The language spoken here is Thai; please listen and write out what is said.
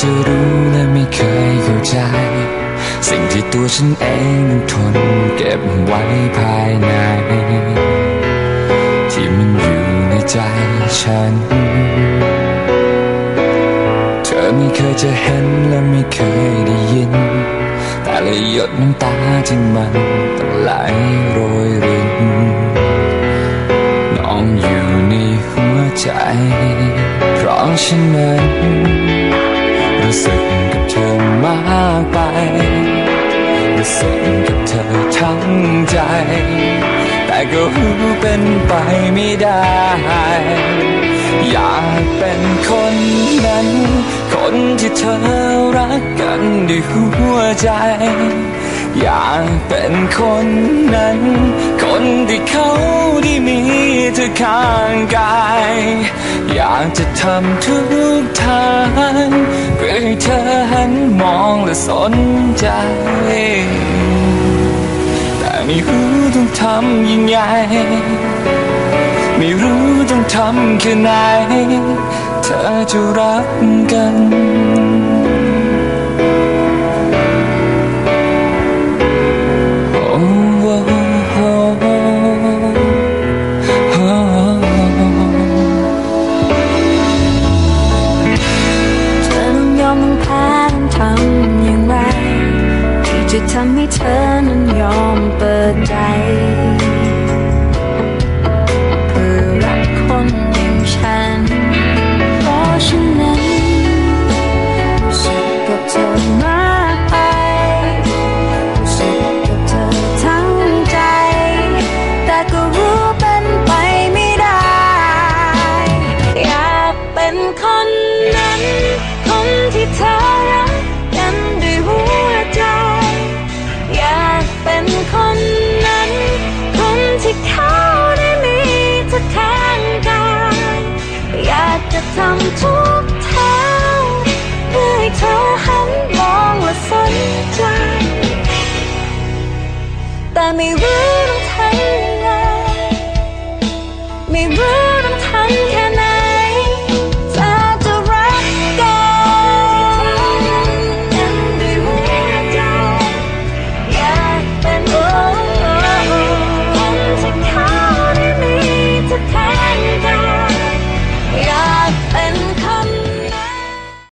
จะรู้และไม่เคยเข้าใจ สิ่งที่ตัวฉันเองนั้นทนเก็บไว้ภายใน ที่มันอยู่ในใจฉัน เธอไม่เคยจะเห็นและไม่เคยได้ยิน แต่ละหยดน้ำตาที่มันต้องไหลโรยรินน้องอยู่ในหัวใจ เพราะฉันนั้น รู้สึกกับเธอมากไปรู้สึกกับเธอทั้งใจ แต่ก็รู้เป็นไปไม่ได้ อยากเป็นคนนั้น คนที่เธอรักกันด้วยหัวใจอยากเป็นคนนั้น คนที่เขาได้มีเธอข้างกาย อยากจะทำทุกทางเพื่อให้เธอหันมองและสนใจ แต่ไม่รู้ต้องทำยังไง ไม่รู้ต้องทำแค่ไหน เธอจะรักกัน ทำให้เธอนั้นยอมเปิดใจ อยา